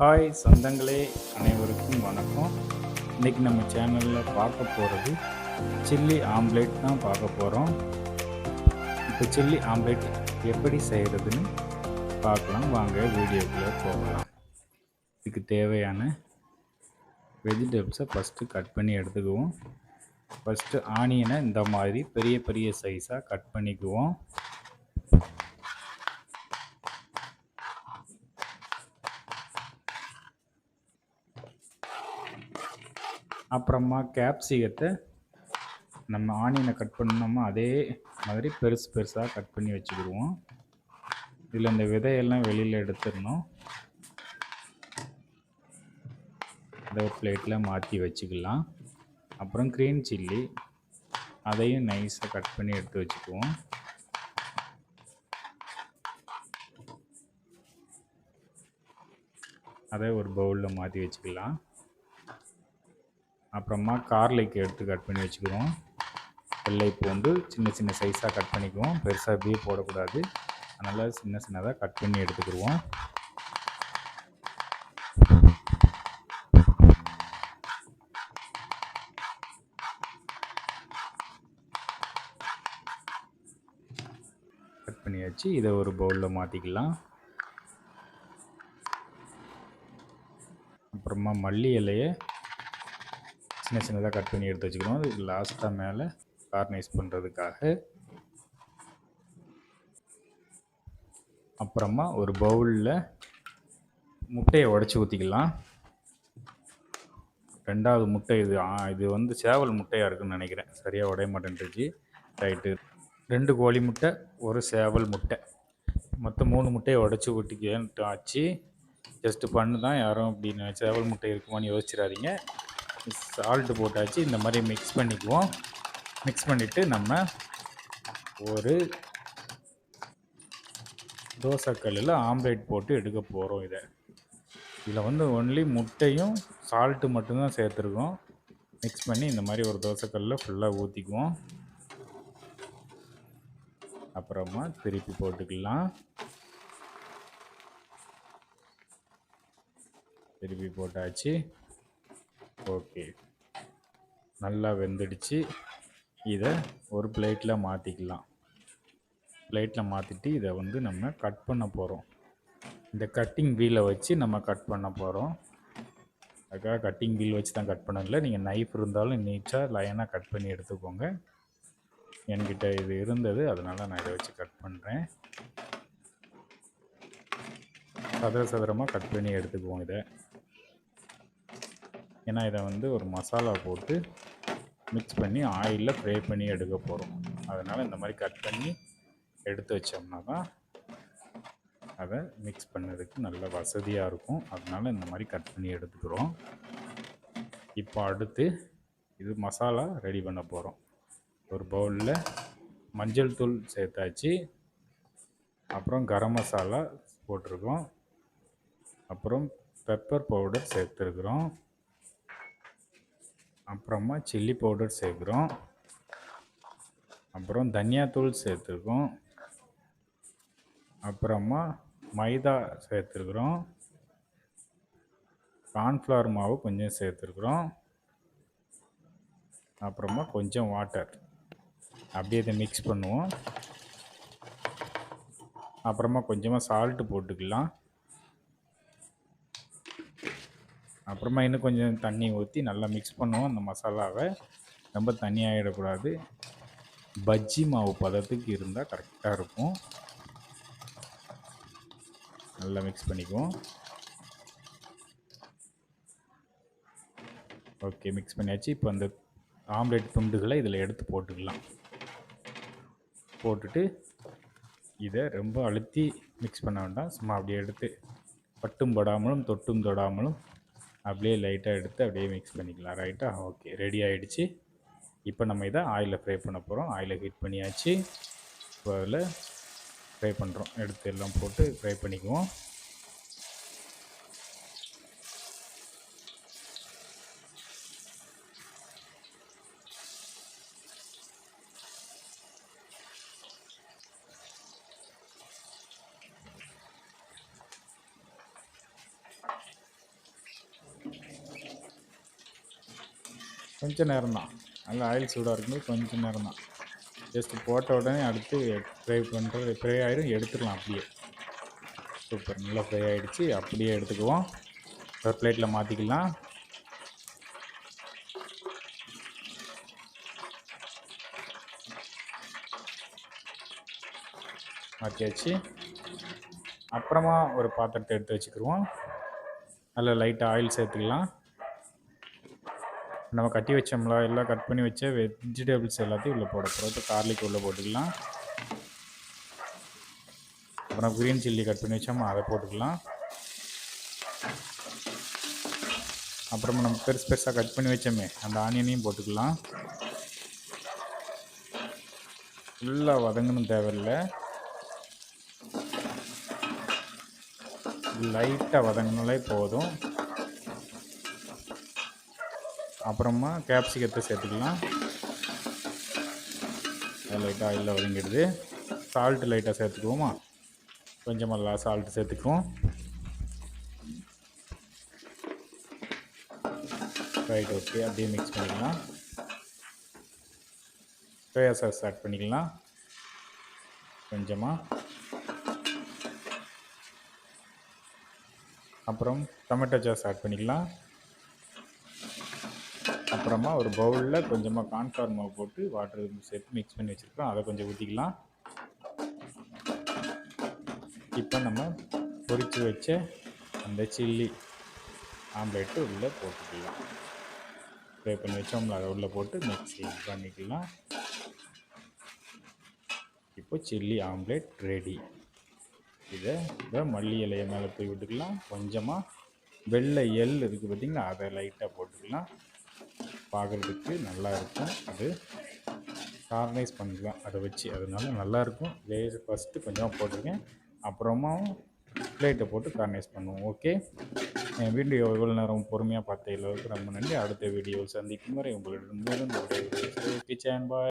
Hi சொந்தங்களே அனைவருக்கும் வணக்கம். இன்றைக்கி நம்ம சேனலில் பார்க்க போகிறது சில்லி ஆம்லேட் தான் பார்க்க போகிறோம் இப்போ சில்லி ஆம்லேட் எப்படி செய்கிறதுன்னு பார்க்கலாம். வாங்க வீடியோக்குள்ளே போகலாம். இதுக்கு தேவையான வெஜிடபிள்ஸை ஃபஸ்ட்டு கட் பண்ணி எடுத்துக்குவோம். ஃபஸ்ட்டு ஆனியனை இந்த மாதிரி பெரிய பெரிய சைஸாக கட் பண்ணிக்குவோம். அப்புறமா கேப்சிகத்தை நம்ம ஆனியனை கட் பண்ணோமோ அதே மாதிரி பெருசு பெருசாக கட் பண்ணி வச்சுக்கிடுவோம். இதில் இந்த விதையெல்லாம் வெளியில் எடுத்துடணும். அதை ஒரு பிளேட்டில் மாற்றி வச்சுக்கலாம். அப்புறம் க்ரீன் சில்லி அதையும் நைஸாக கட் பண்ணி எடுத்து வச்சுக்குவோம். அதை ஒரு பவுலில் மாற்றி வச்சுக்கலாம். அப்புறமா கார்லிக் எடுத்து கட் பண்ணி வச்சுக்குவோம் வெள்ளை பூண்டு சின்ன சின்ன சைஸாக கட் பண்ணிக்குவோம். பெருசாக பீ போடக்கூடாது. அதனால் சின்ன சின்னதாக கட் பண்ணி எடுத்துக்கிடுவோம். கட் பண்ணியாச்சு இதை ஒரு பவுலில் மாற்றிக்கலாம் அப்புறமா மல்லி இலையை சின்ன சின்னதாக கட் பண்ணி எடுத்து வச்சுக்கணும் இது லாஸ்ட்டாக மேலே கார்னைஸ் பண்ணுறதுக்காக அப்புறமா ஒரு பவுலில் முட்டையை உடச்சி ஊற்றிக்கலாம் ரெண்டாவது முட்டை இது இது வந்து சேவல் முட்டையாக இருக்குன்னு நினைக்கிறேன். சரியாக உடைய மாட்டேன்ட்டுச்சு ரைட்டு ரெண்டு கோழி முட்டை ஒரு சேவல் முட்டை. மொத்தம் மூணு முட்டையை உடச்சி ஊற்றிக்கிட்டு ஆச்சு. ஜஸ்ட்டு பண்ணு தான் யாரும் அப்படின்னு சேவல் முட்டை இருக்குமான்னு யோசிச்சிடாதீங்க. சால்ட்டு போட்டாச்சு. இந்த மாதிரி மிக்ஸ் பண்ணிக்குவோம். மிக்ஸ் பண்ணிவிட்டு நம்ம ஒரு தோசைக்கல்லில் ஆம்லேட் போட்டு எடுக்க போகிறோம் இதை. இதில் வந்து ஒன்லி முட்டையும் சால்ட்டு மட்டும்தான் சேர்த்துருக்கோம். மிக்ஸ் பண்ணி இந்த மாதிரி ஒரு தோசைக்கல்லில் ஃபுல்லாக ஊற்றிக்குவோம் அப்புறமா திருப்பி போட்டுக்கலாம். திருப்பி போட்டாச்சு. ஓகே. நல்லா வெந்துடுச்சு. இதை ஒரு பிளேட்டில் மாற்றிக்கலாம் பிளேட்டில் மாற்றிட்டு இதை வந்து நம்ம கட் பண்ண போகிறோம் இந்த கட்டிங் வீலை வச்சு நம்ம கட் பண்ண போகிறோம் அதுக்காக கட்டிங் வீல் வச்சு தான் கட் பண்ணதில்ல நீங்கள் நைஃப் இருந்தாலும் நீட்டாக லைனாக கட் பண்ணி எடுத்துக்கோங்க. என்கிட்ட இது இருந்தது. அதனால் நான் இதை வச்சு கட் பண்ணுறேன் சதுர சதுரமாக கட் பண்ணி எடுத்துக்குவோம் இதை. ஏன்னா இதை வந்து ஒரு மசாலா போட்டு மிக்ஸ் பண்ணி ஆயிலில் ஃப்ரை பண்ணி எடுக்க போகிறோம் அதனால் இந்த மாதிரி கட் பண்ணி எடுத்து வச்சோம்னா தான் அதை மிக்ஸ் பண்ணதுக்கு நல்ல வசதியாக இருக்கும். அதனால் இந்த மாதிரி கட் பண்ணி எடுத்துக்கிறோம். இப்போ அடுத்து இது மசாலா ரெடி பண்ண போகிறோம் ஒரு பவுலில் மஞ்சள் தூள் சேர்த்தாச்சு. அப்புறம் கரம் மசாலா போட்டிருக்கோம். அப்புறம் பெப்பர் பவுடர் சேர்த்துருக்குறோம். அப்புறமா சில்லி பவுடர் சேர்க்குறோம். அப்புறம் தனியாத்தூள் சேர்த்துருக்கோம். அப்புறமா மைதா சேர்த்துருக்குறோம். கார்ன்ஃப்ளவர் மாவு கொஞ்சம் சேர்த்துருக்குறோம். அப்புறமா கொஞ்சம் வாட்டர் அப்படியே இதை மிக்ஸ் பண்ணுவோம். அப்புறமா கொஞ்சமாக சால்ட்டு போட்டுக்கலாம். அப்புறமா இன்னும் கொஞ்சம் தண்ணி ஊற்றி நல்லா மிக்ஸ் பண்ணுவோம் அந்த மசாலாவை. ரொம்ப தண்ணி ஆகிடக்கூடாது பஜ்ஜி மாவு பதத்துக்கு இருந்தால் கரெக்டாக இருக்கும். நல்லா மிக்ஸ் பண்ணிக்குவோம். ஓகே மிக்ஸ் பண்ணியாச்சு. இப்போ அந்த ஆம்லேட் துண்டுகளை இதில் எடுத்து போட்டுக்கலாம். போட்டுட்டு இதை ரொம்ப அழுத்தி மிக்ஸ் பண்ண வேண்டாம். சும்மா அப்படியே எடுத்து பட்டும் படாமலும் தொட்டும் தொடாமலும் அப்படியே லைட்டாக எடுத்து அப்படியே மிக்ஸ் பண்ணிக்கலாம். ரைட்டாக ஓகே ரெடி ஆகிடுச்சு இப்போ நம்ம இதை ஆயிலில் ஃப்ரை பண்ண போகிறோம் ஆயிலில் ஹீட் பண்ணியாச்சு. இப்போ அதில் ஃப்ரை பண்ணுறோம் எடுத்து எல்லாம் போட்டு ஃப்ரை பண்ணிக்குவோம். கொஞ்சம் நேரம் தான் நல்லா ஆயில் சூடாக இருக்கும்போது கொஞ்சம் நேரம் தான் ஜஸ்ட்டு போட்ட உடனே அடுத்து ஃப்ரை பண்ணுறது ஃப்ரை ஆகிடும் எடுத்துக்கலாம் அப்படியே. சூப்பர் நல்லா ஃப்ரை ஆகிடுச்சு அப்படியே எடுத்துக்குவோம். ஒரு பிளேட்டில் மாற்றிக்கலாம் மாற்றியாச்சு அப்புறமா ஒரு பாத்திரத்தை எடுத்து வச்சுக்கிடுவோம் அதில் லைட்டாக ஆயில் சேர்த்துக்கலாம். நம்ம கட்டி வச்சோம்ல எல்லாம் கட் பண்ணி வச்ச வெஜிடபிள்ஸ் எல்லாத்தையும் உள்ளே போட போகிறோம் இப்போ கார்லிக் உள்ளே போட்டுக்கலாம். அப்புறம் க்ரீன் சில்லி கட் பண்ணி வச்சோம் அதை போட்டுக்கலாம். அப்புறமா நம்ம பெருசு பெருசாக கட் பண்ணி வச்சோமே அந்த ஆனியனையும் போட்டுக்கலாம். ஃபுல்லாக வதங்கணும் தேவையில்லை. லைட்டாக வதங்கினாலே போதும். அப்புறமா கேப்சிகத்தை சேர்த்துக்கலாம். லைட்டாக ஆயிலில் வதங்கிடுது சால்ட்டு லைட்டாக சேர்த்துக்குவோமா? கொஞ்சமாக சால்ட்டு சேர்த்துக்குவோம். ரைட் ஓகே அப்படியே மிக்ஸ் பண்ணிக்கலாம். சோயா சாஸ் ஆட் பண்ணிக்கலாம். கொஞ்சமாக அப்புறம் டொமேட்டோ சாஸ் ஆட் பண்ணிக்கலாம். அப்புறமா ஒரு பவுலில் கொஞ்சமாக கார்ன்ஃப்ளவர் மாவு போட்டு வாட்டர் சேர்த்து மிக்ஸ் பண்ணி வச்சுருக்கோம் அதை கொஞ்சம் ஊற்றிக்கலாம் இப்போ நம்ம பொரித்து வச்ச அந்த சில்லி ஆம்லேட்டு உள்ளே போட்டுக்கலாம். ஃப்ரை பண்ணி வச்சோம்ல அதை உள்ளே போட்டு மிக்ஸ் பண்ணிக்கலாம். இப்போ சில்லி ஆம்லேட் ரெடி இதை இதை மல்லி இலையை மேலே போய் விட்டுக்கலாம். கொஞ்சமாக வெள்ளை எள் இருக்குது பார்த்திங்களா அதை லைட்டாக போட்டுக்கலாம். பார்க்குறதுக்கு நல்லா இருக்கும். அது கார்னைஸ் பண்ணிக்கலாம். அதை வச்சு. அதனால நல்லாயிருக்கும் லேயர் ஃபஸ்ட்டு கொஞ்சமாக போட்டிருக்கேன். அப்புறமா பிளேட்டை போட்டு கார்னைஸ் பண்ணுவோம். ஓகே என் வீடியோ எவ்வளோ நேரம் பொறுமையாக பார்த்த எல்லாருக்கும் ரொம்ப நன்றி. அடுத்த வீடியோ சந்திக்கும் வரை உங்களிடம் கிச்சன் பாய்